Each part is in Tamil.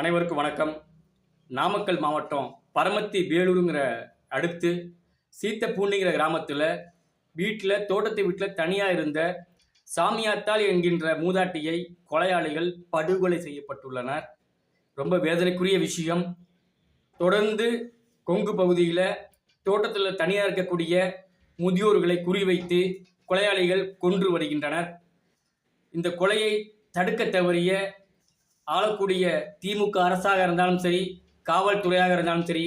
அனைவருக்கும் வணக்கம். நாமக்கல் மாவட்டம் பரமத்தி வேலூருங்கிற அடுத்து சீத்தப்பூண்டிங்கிற கிராமத்தில் வீட்டில் தோட்டத்து வீட்டில் தனியாக இருந்த சாமியாத்தாள் என்கின்ற மூதாட்டியை கொலையாளிகள் படுகொலை செய்யப்பட்டுள்ளனர். ரொம்ப வேதனைக்குரிய விஷயம். தொடர்ந்து கொங்கு பகுதியில் தோட்டத்தில் தனியாக இருக்கக்கூடிய முதியோர்களை குறிவைத்து கொலையாளிகள் கொன்று வருகின்றனர். இந்த கொலையை தடுக்க தவறிய ஆளக்கூடிய திமுக அரசாக இருந்தாலும் சரி காவல்துறையாக இருந்தாலும் சரி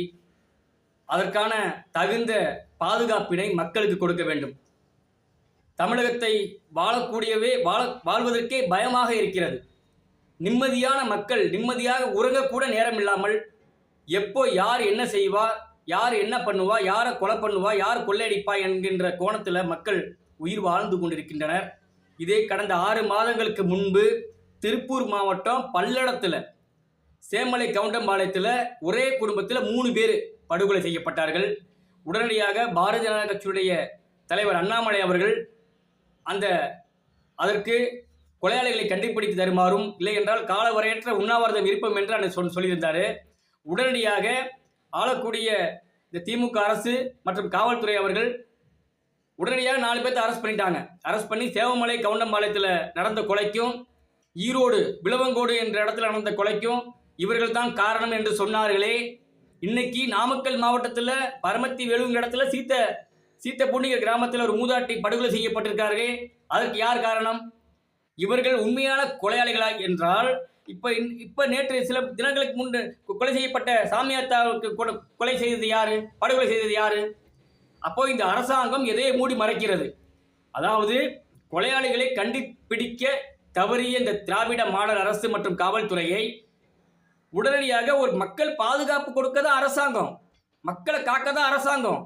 அதற்கான தகுந்த பாதுகாப்பினை மக்களுக்கு கொடுக்க வேண்டும். தமிழகத்தை வாழக்கூடியவே வாழ வாழ்வதற்கே பயமாக இருக்கிறது. நிம்மதியான மக்கள் நிம்மதியாக உறங்கக்கூட நேரம் இல்லாமல் எப்போ யார் என்ன செய்வா யார் என்ன பண்ணுவா யாரை கொலை பண்ணுவா யார் கொள்ளையடிப்பா என்கின்ற கோணத்தில் மக்கள் உயிர் வாழ்ந்து கொண்டிருக்கின்றனர். இதே கடந்த ஆறு மாதங்களுக்கு முன்பு திருப்பூர் மாவட்டம் பல்லடத்தில் சேமலை கவுண்டம்பாளையத்தில் ஒரே குடும்பத்தில் மூணு பேர் படுகொலை செய்யப்பட்டார்கள். உடனடியாக பாரதிய ஜனதா கட்சியுடைய தலைவர் அண்ணாமலை அவர்கள் அந்த அதற்கு கொலையாளிகளை கண்டுபிடித்து தருமாறும் இல்லை என்றால் காலவரையற்ற உண்ணாவிரதம் இருப்போம் என்று அன்னை சொல் சொல்லியிருந்தார். உடனடியாக ஆளக்கூடிய இந்த திமுக அரசு மற்றும் காவல்துறை அவர்கள் உடனடியாக நாலு பேர்த்த அரெஸ்ட் பண்ணிட்டாங்க. அரெஸ்ட் பண்ணி சேவமலை கவுண்டம்பாளையத்தில் நடந்த கொலைக்கும் ஈரோடு விளவங்கோடு என்ற இடத்துல நடந்த கொலைக்கும் இவர்கள் தான் காரணம் என்று சொன்னார்களே. இன்னைக்கு நாமக்கல் மாவட்டத்தில் பரமத்தி வேலுங்கிற இடத்துல சீத்த சீத்த பூண்டிகை கிராமத்தில் ஒரு மூதாட்டி படுகொலை செய்யப்பட்டிருக்கார்களே. அதற்கு யார் காரணம்? இவர்கள் உண்மையான கொலையாளிகளா என்றால் இப்போ இப்போ நேற்று சில தினங்களுக்கு முன்பு கொலை செய்யப்பட்ட சாமியாத்தாவுக்கு கொலை- கொலை செய்தது யாரு? படுகொலை செய்தது யாரு? அப்போ இந்த அரசாங்கம் எதையை மூடி மறைக்கிறது? அதாவது கொலையாளிகளை கண்டுபிடிக்க தவறிய இந்த திராவிட மாடல் அரசு மற்றும் காவல்துறையை உடனடியாக ஒரு மக்கள் பாதுகாப்பு கொடுக்க தான் அரசாங்கம். மக்களை காக்க தான் அரசாங்கம்.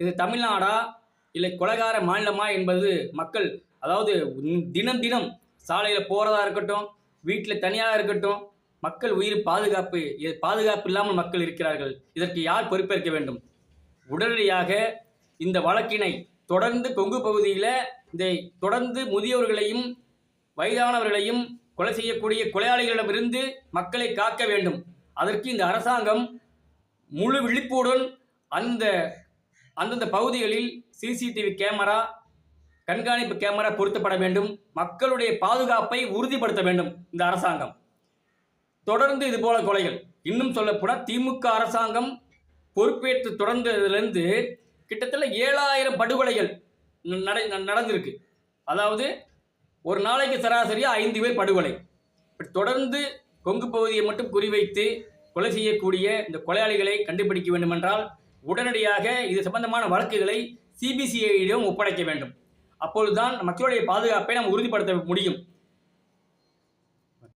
இது தமிழ்நாடா? இல்லை கொலகார மாநிலமா என்பது மக்கள் அதாவது தினம் தினம் சாலையில் போகிறதா இருக்கட்டும் வீட்டில் தனியாக இருக்கட்டும் மக்கள் உயிர் பாதுகாப்பு இது பாதுகாப்பு இல்லாமல் மக்கள் இருக்கிறார்கள். இதற்கு யார் பொறுப்பேற்க வேண்டும்? உடனடியாக இந்த வழக்கினை தொடர்ந்து கொங்கு பகுதியில் இதை தொடர்ந்து முதியோர்களையும் வயதானவர்களையும் கொலை செய்யக்கூடிய கொலையாளிகளிடமிருந்து மக்களை காக்க வேண்டும். அதற்கு இந்த அரசாங்கம் முழு விழிப்புடன் அந்த அந்தந்த பகுதிகளில் சிசிடிவி கேமரா கண்காணிப்பு கேமரா பொருத்தப்பட வேண்டும். மக்களுடைய பாதுகாப்பை உறுதிப்படுத்த வேண்டும் இந்த அரசாங்கம். தொடர்ந்து இது போல கொலைகள். இன்னும் சொல்லப்போனால் திமுக அரசாங்கம் பொறுப்பேற்று தொடர்ந்ததுலேருந்து கிட்டத்தட்ட ஏழாயிரம் படுகொலைகள் நட நடந்திருக்கு. அதாவது ஒரு நாளைக்கு சராசரியாக ஐந்து பேர் படுகொலை. தொடர்ந்து கொங்கு பகுதியை மட்டும் குறிவைத்து கொலை செய்யக்கூடிய இந்த கொலையாளிகளை கண்டுபிடிக்க வேண்டுமென்றால் உடனடியாக இது சம்பந்தமான வழக்குகளை சிபிசிஐடிடம் ஒப்படைக்க வேண்டும். அப்பொழுதுதான் மக்களுடைய பாதுகாப்பை நாம் உறுதிப்படுத்த முடியும்.